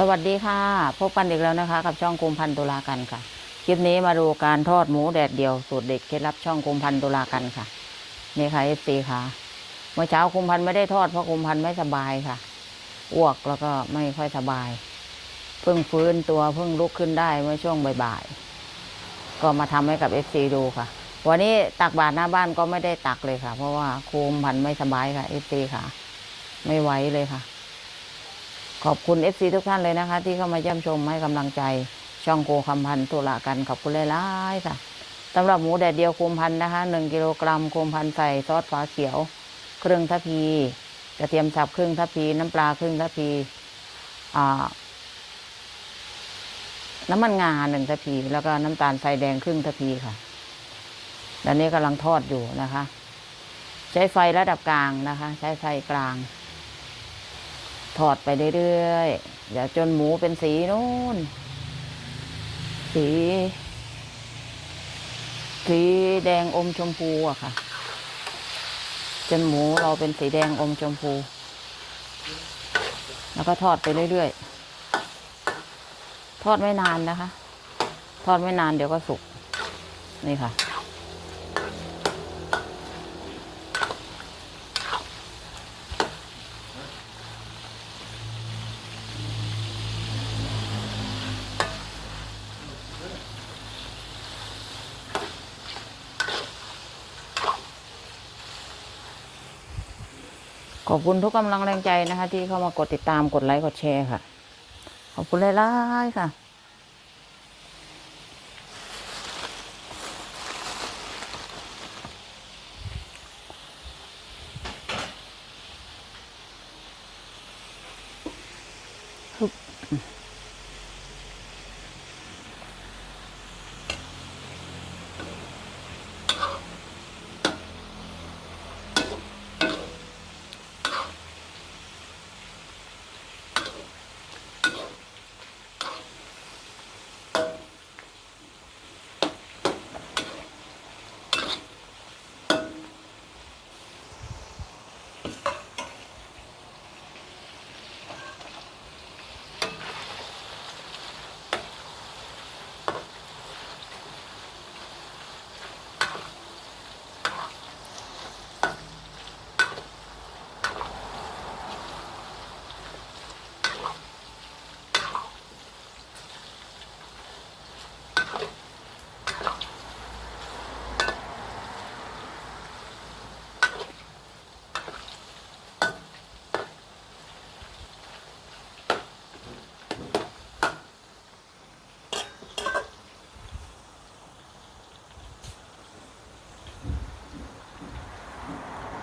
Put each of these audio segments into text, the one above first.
สวัสดีค่ะ พบกันอีกแล้วนะคะ กับช่องกุมพันตุลากันค่ะ คลิปนี้มาดูการทอดหมูแดดเดียวสูตรเด็ดเคล็ดลับช่องกุมพันตุลากันค่ะ นี่ค่ะเอฟซีค่ะ เมื่อเช้ากุมพันไม่ได้ทอดเพราะกุมพันไม่สบายค่ะอ้วกแล้วก็ไม่ค่อยสบาย เพิ่งฟื้นตัวเพิ่งลุกขึ้นได้เมื่อช่วงบ่ายๆก็มาทำให้กับเอฟซีดูค่ะ วันนี้ตักบาตรหน้าบ้านก็ไม่ได้ตักเลยค่ะ เพราะว่าคุมพันไม่สบายค่ะเอฟซีค่ะ ไม่ไหวเลยค่ะ ขอบคุณ FC ทุกท่านเลยนะคะ ที่เข้ามาเยี่ยมชมให้กำลังใจช่องโกคำพันธุ์ตุลากันขอบคุณหลายๆค่ะสำหรับหมูแดดเดียวคุมพันนะคะหนึ่งกิโลกรัมคุมพันใส่ซอสฟ้าเขียว ครึ่งทัพพี กระเทียมสับครึ่งทัพพี น้ำปลาครึ่งทัพพีอ่าน้ำมันงาหนึ่งทัพพี แล้วก็น้ำตาลทรายแดงครึ่งทัพพีค่ะแล้วนี้กำลังทอดอยู่นะคะ ใช้ไฟระดับกลางนะคะ ใช้ไฟกลาง ทอดไปเรื่อยๆเดี๋ยวจนหมูเป็นสีนู้น สี สีแดงอมชมพูอะค่ะ จนหมูเราเป็นสีแดงอมชมพู แล้วก็ทอดไปเรื่อยๆ ทอดไม่นานนะคะ ทอดไม่นานเดี๋ยวก็สุก นี่ค่ะ ขอบคุณทุกกำลังแรงใจนะคะ ที่เข้ามากดติดตามกดไลค์กดแชร์ค่ะ ขอบคุณหลายๆค่ะ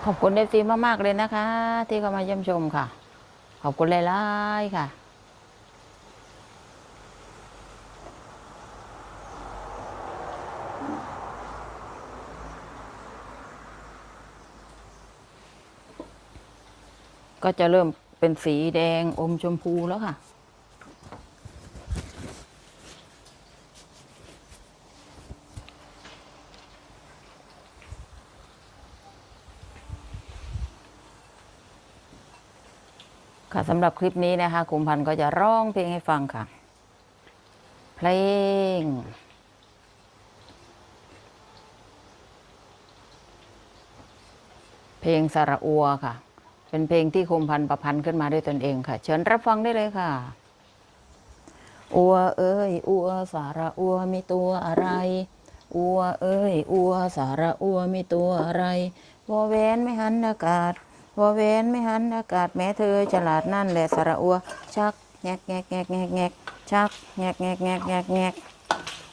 ขอบคุณเอฟซีมากๆเลยนะคะ ที่เข้ามาเยี่ยมชมค่ะ ขอบคุณหลายๆค่ะก็จะเริ่มเป็นสีแดงอมชมพูแล้วค่ะ ค่ะสำหรับคลิปนี้นะคะกุมพันธ์ก็จะร้องเพลงให้ฟังค่ะ เพลง เพลงสระอัวค่ะ เป็นเพลงที่คุมพันธ์ประพันธ์ขึ้นมาด้วยตนเองค่ะ เชิญรับฟังได้เลยค่ะ อัวเอ้ยอัวสาระอัวมีตัวอะไรอัวเอ้ยอัวสาระอัวมีตัวอะไรวอแวนไม่หันอากาศ วอแหวนไม่หันอากาศแม้เธอฉลาดนั่นแหละสาระอัว ชักแงกแงกแงกแงกแงกชักแงกแงกแงกแงกแงก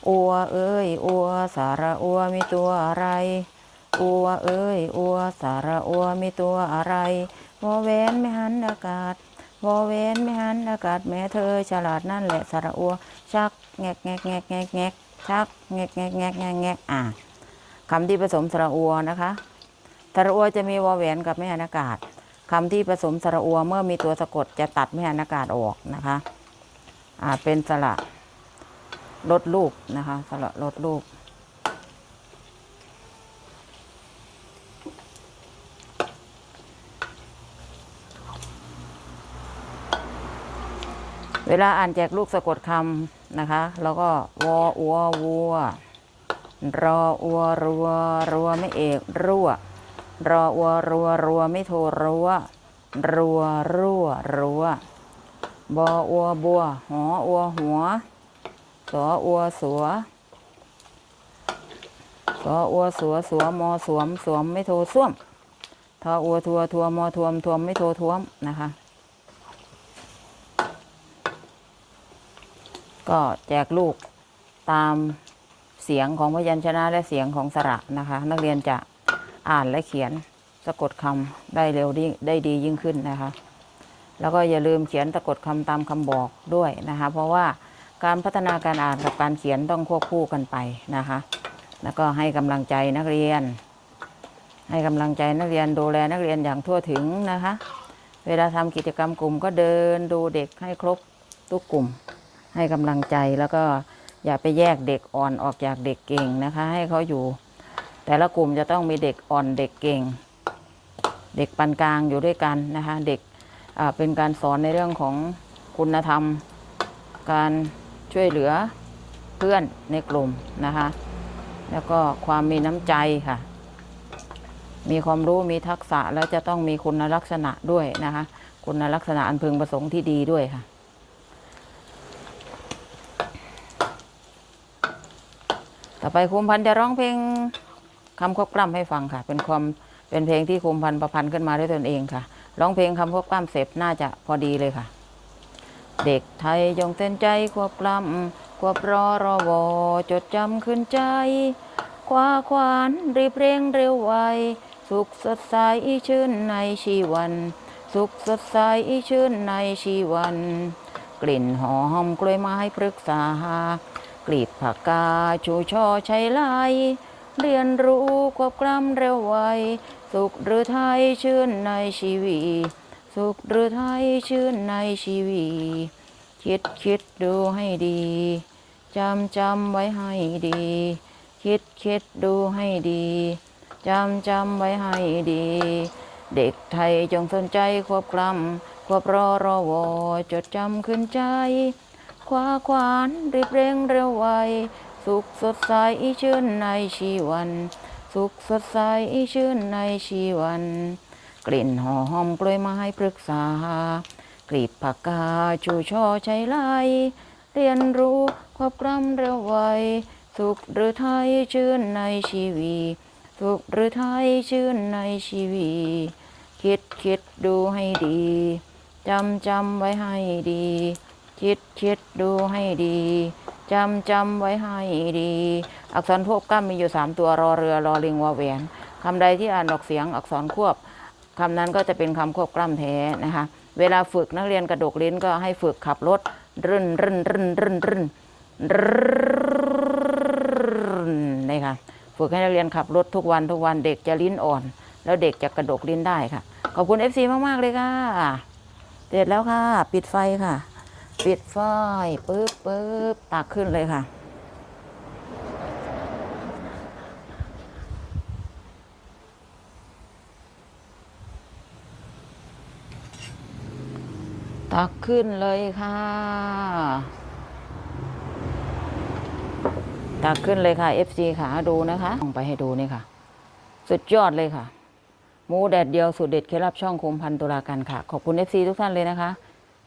อัวเอ้ยอัวสาระอัวมีตัวอะไรอัวเอ้ยอัวสาระอัวมีตัวอะไรวอแหวนไม่หันอากาศวอแหวนไม่หันอากาศแม้เธอฉลาดนั่นแหละสระอัว ชักแงกแงกแงกแงกแงกชักแงกแงกแงกแงกแงกอะคำที่ผสมสระอัวนะคะ สระอัวจะมีวอแหวนกับไม่หันอากาศคำที่ผสมสระอัวเมื่อมีตัวสะกดจะตัดไม่หันอากาศออกนะคะอ่าเป็นสระลดลูกนะคะสระลดลูกเวลาอ่านแจกลูกสะกดคำนะคะ แล้วก็วออัววัวรออัวรัวรัวไม่เอก รั่ว รออัวรัวรัวไม่โทรัวรัวรั่วรัวบออัวบัวหออัวหัวสออัวสัวสออัวสัวสัวมอสวมสวมไม่โทส้วมทออัวทัวทัวมอทวมทวมไม่โทท้วมนะคะ ก็แจกลูกตามเสียงของพยัญชนะและเสียงของสระนะคะ นักเรียนจะ อ่านและเขียนสะกดคำได้เร็วดีได้ดียิ่งขึ้นนะคะ แล้วก็อย่าลืมเขียนสะกดคำตามคำบอกด้วยนะคะ เพราะว่าการพัฒนาการอ่านกับการเขียนต้องควบคู่กันไปนะคะ แล้วก็ให้กำลังใจนักเรียน ให้กำลังใจนักเรียนดูแลนักเรียนอย่างทั่วถึงนะคะ เวลาทำกิจกรรมกลุ่มก็เดินดูเด็กให้ครบทุกกลุ่ม ให้กำลังใจแล้วก็อย่าไปแยกเด็กอ่อนออกจากเด็กเก่งนะคะ ให้เขาอยู่ แต่ละกลุ่มจะต้องมีเด็กอ่อนเด็กเก่ง เด็กปานกลางอยู่ด้วยกันนะคะเด็กเป็นการสอนในเรื่องของคุณธรรม การช่วยเหลือเพื่อนในกลุ่มนะคะแล้วก็ความมีน้ำใจค่ะ มีความรู้มีทักษะแล้วจะต้องมีคุณลักษณะด้วยนะคะ คุณลักษณะอันพึงประสงค์ที่ดีด้วยค่ะต่อไปคุมพันจะร้องเพลง คำควบกล้ำให้ฟังค่ะ เป็นความเป็นเพลงที่คุมพันประพันธ์ขึ้นมาด้วยตนเองค่ะ ร้องเพลงคำควบกล้ำเสร็จน่าจะพอดีเลยค่ะ เด็กไทยจงเต้นใจควบกล้ำควบรอรอวอจดจำขึ้นใจ คว้าควานรีบเร่งเร็วไว สุขสดใสชื่นในชีวัน สุขสดใสชื่นในชีวัน กลิ่นหอมกล้วยไม้พฤกษา กลีบผักกาชูช่อชัยไล เรียนรู้ควบกล้ำเร็วไว สุขหรือไทยชื่นในชีวี สุขหรือไทยชื่นในชีวี คิดคิดดูให้ดี จำจำไว้ให้ดี คิดคิดดูให้ดี จำจำไว้ให้ดี เด็กไทยจงสนใจควบกล้ำควบรอรอวอจดจำขึ้นใจ คว้าควานรีบเร่งเร็วไว สุขสดใสชื่นในชีวัน สุขสดใสชื่นในชีวัน กลิ่นหอมกล้วยไม้พฤกษากลีบผักกาชูช่อชัยไลเรียนรู้ควบกล้ำเร็วไวสุขหรือไทยชื่นในชีวีสุขหรือไทยชื่นในชีวี คิดคิดดูให้ดีจำจำไว้ให้ดี คิดคิดดูให้ดี จำจำไว้ให้ดี อักษรควบกล้ำมีอยู่สามตัวรอเรือรอลิงวอแหวนคำใดที่อ่านออกเสียงอักษรควบคำนั้นก็จะเป็นคำควบกล้ำแท้นะคะ เวลาฝึกนักเรียนกระดกลิ้นก็ให้ฝึกขับรถรื่นรื่นรื่นรื่นรื่นรื่นนี่ค่ะฝึกให้นักเรียนขับรถทุกวันทุกวันเด็กจะลิ้นอ่อน แล้วเด็กจะกระดกลิ้นได้ค่ะ ขอบคุณ FC มาก ๆ เลยค่ะ เสร็จแล้วค่ะ ปิดไฟค่ะ ปิดไฟปึ๊บปึ๊บตักขึ้นเลยค่ะ ตักขึ้นเลยค่ะ ตักขึ้นเลยค่ะ FC ค่ะดูนะคะลองไปให้ดูนี่ค่ะ สุดยอดเลยค่ะ หมูแดดเดียวสูตรเด็ดเคล็ดลับช่องคมพันตุลากันค่ะ ขอบคุณ FC ทุกท่านเลยนะคะ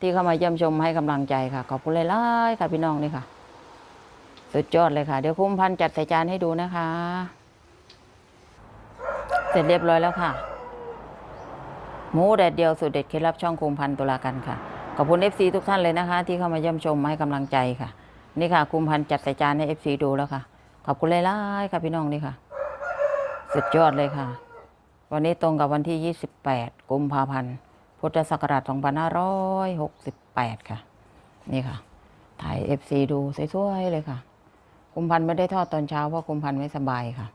ที่เข้ามาเยี่ยมชมให้กำลังใจค่ะ ขอบคุณหลายๆค่ะพี่น้องนี่ค่ะ สุดยอดเลยค่ะ เดี๋ยวคุ้มพันจัดใส่จานให้ดูนะคะ เสร็จเรียบร้อยแล้วค่ะหมูแดดเดียวสูตรเด็ดเคล็ดลับช่องคุ้มพันตุลากันค่ะขอบคุณ FC ทุกท่านเลยนะคะ ที่เข้ามาเยี่ยมชมให้กำลังใจค่ะ นี่ค่ะคุ้มพันจัดใส่จานให้ FC ดูแล้วค่ะ ขอบคุณหลายๆค่ะพี่น้องนี่ค่ะ สุดยอดเลยค่ะ วันนี้ตรงกับวันที่ 28 กุมภาพันธ์ พุทธศักราช2568 ค่ะ นี่ค่ะ ถ่าย FC ดูสวยๆเลยค่ะ คุมพันธ์ไม่ได้ทอดตอนเช้าเพราะคุมพันธ์ไม่สบายค่ะ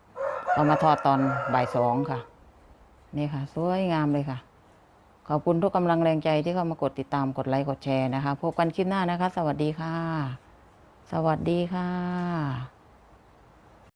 ก็มาทอดตอนบ่ายสองค่ะ นี่ค่ะ สวยงามเลยค่ะ ขอบคุณทุกกำลังแรงใจที่เข้ามากดติดตามกดไลค์กดแชร์นะคะ พบกันคลิปหน้านะคะ สวัสดีค่ะ สวัสดีค่ะ